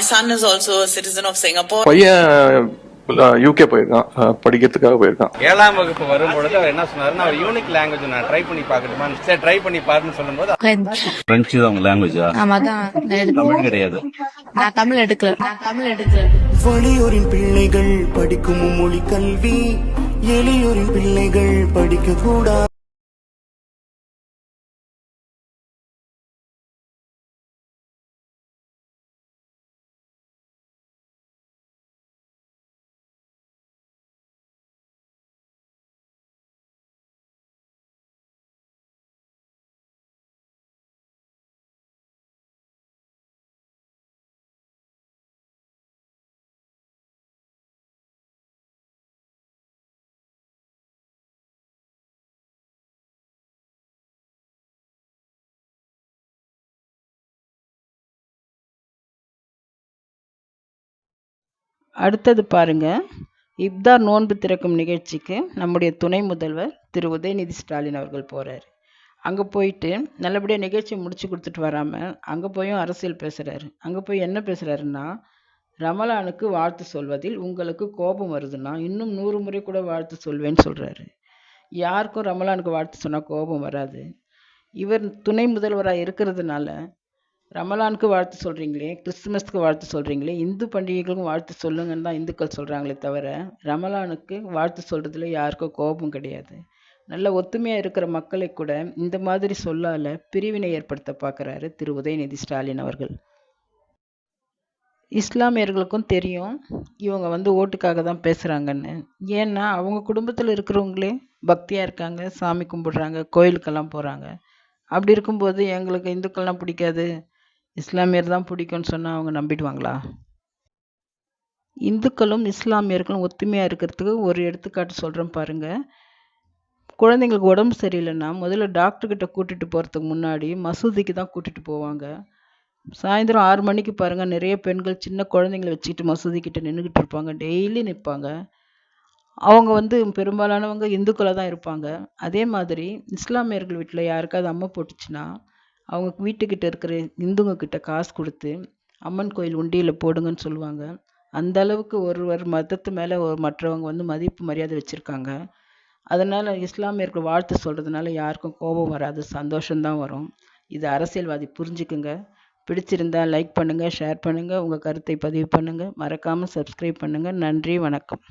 my son is also a citizen of Singapore. பையன் UK போயிருக்கான். படிக்கிறதுக்காக போயிருக்கான். ஏழாம் வகுப்பு வரும்பொழுது அவர் என்ன சொன்னாருன்னா அவர் யூனிக் லாங்குவேஜ் நான் ட்ரை பண்ணி பார்க்கட்டுமா? சரி ட்ரை பண்ணி பாருன்னு சொல்லும்போது பிரெஞ்சு பிரெஞ்சு தான் உங்க லாங்குவேஜா ஆமா தான். தமிழ் கிடையாது. நான் தமிழ் எடுக்கல நான் தமிழ் எடுக்கல. வலியோரின் பிள்ளைகள் படிக்கும் மொழி கல்வி எளியோரின் பிள்ளைகள் படிக்க கூடாது அடுத்தது பாருங்க. இப்தார் நோன்பு திறக்கும் நிகழ்ச்சிக்கு நம்முடைய துணை முதல்வர் திரு உதயநிதி ஸ்டாலின் அவர்கள் போகிறார் அங்கே போயிட்டு நல்லபடியாக நிகழ்ச்சி முடிச்சு கொடுத்துட்டு வராமல் அங்கே போயும் அரசியல் பேசுகிறாரு அங்கே போய் என்ன பேசுகிறாருன்னா ரமலானுக்கு வாழ்த்து சொல்வதில் உங்களுக்கு கோபம் வருதுன்னா இன்னும் நூறு முறை கூட வாழ்த்து சொல்வேன்னு சொல்கிறாரு யாருக்கும் ரமலானுக்கு வாழ்த்து சொன்னால் கோபம் வராது. இவர் துணை முதல்வராக இருக்கிறதுனால ரமலானுக்கு வாழ்த்து சொல்கிறீங்களே கிறிஸ்துமஸ்க்கு வாழ்த்து சொல்கிறீங்களே இந்து பண்டிகைகளுக்கும் வாழ்த்து சொல்லுங்கன்னு தான் இந்துக்கள் சொல்கிறாங்களே தவிர ரமலானுக்கு வாழ்த்து சொல்கிறதுல யாருக்கும் கோபம் கிடையாது. நல்ல ஒத்துமையாக இருக்கிற மக்களை கூட இந்த மாதிரி சொல்லால பிரிவினை ஏற்படுத்த பார்க்குறாரு திரு. உதயநிதி ஸ்டாலின் அவர்கள். இஸ்லாமியர்களுக்கும் தெரியும் இவங்க வந்து ஓட்டுக்காக தான் பேசுகிறாங்கன்னு ஏன்னா அவங்க குடும்பத்தில் இருக்கிறவங்களே பக்தியாக இருக்காங்க சாமி கும்பிடுறாங்க கோயிலுக்கெல்லாம் போகிறாங்க அப்படி இருக்கும்போது எங்களுக்கு இந்துக்கள்லாம் பிடிக்காது இஸ்லாமியர் தான் பிடிக்கும்னு சொன்னால் அவங்க நம்பிடுவாங்களா? இந்துக்களும் இஸ்லாமியர்களும் ஒத்துமையாக இருக்கிறதுக்கு ஒரு எடுத்துக்காட்டு சொல்கிறேன் பாருங்கள் குழந்தைங்களுக்கு உடம்பு சரியில்லைன்னா முதல்ல டாக்டர்கிட்ட கூட்டிகிட்டு போகிறதுக்கு முன்னாடி மசூதிக்கு தான் கூட்டிகிட்டு போவாங்க. சாயந்தரம் ஆறு மணிக்கு பாருங்கள் நிறைய பெண்கள் சின்ன குழந்தைங்கள வச்சுக்கிட்டு மசூதிக்கிட்ட நின்றுக்கிட்டு இருப்பாங்க. டெய்லி நிற்பாங்க. அவங்க வந்து பெரும்பாலானவங்க இந்துக்களாக தான் இருப்பாங்க. அதே மாதிரி இஸ்லாமியர்கள் வீட்டில் யாருக்காவது அம்மை போட்டுச்சுன்னா அவங்க வீட்டுக்கிட்ட இருக்கிற இந்துங்க கிட்ட காசு கொடுத்து அம்மன் கோயில் உண்டியலில் போடுங்கன்னு சொல்லுவாங்க. அந்த அளவுக்கு ஒருவர் மதத்து மேலே மற்றவங்க வந்து மதிப்பு மரியாதை வச்சுருக்காங்க. அதனால் இஸ்லாமியர்கள் வாழ்த்து சொல்கிறதுனால யாருக்கும் கோபம் வராது சந்தோஷம்தான் வரும். இது அரசியல்வாதி புரிஞ்சுக்குங்க. பிடிச்சிருந்தா லைக் பண்ணுங்கள் ஷேர் பண்ணுங்கள் உங்கள் கருத்தை பதிவு பண்ணுங்கள் மறக்காமல் சப்ஸ்கிரைப் பண்ணுங்கள் நன்றி வணக்கம்.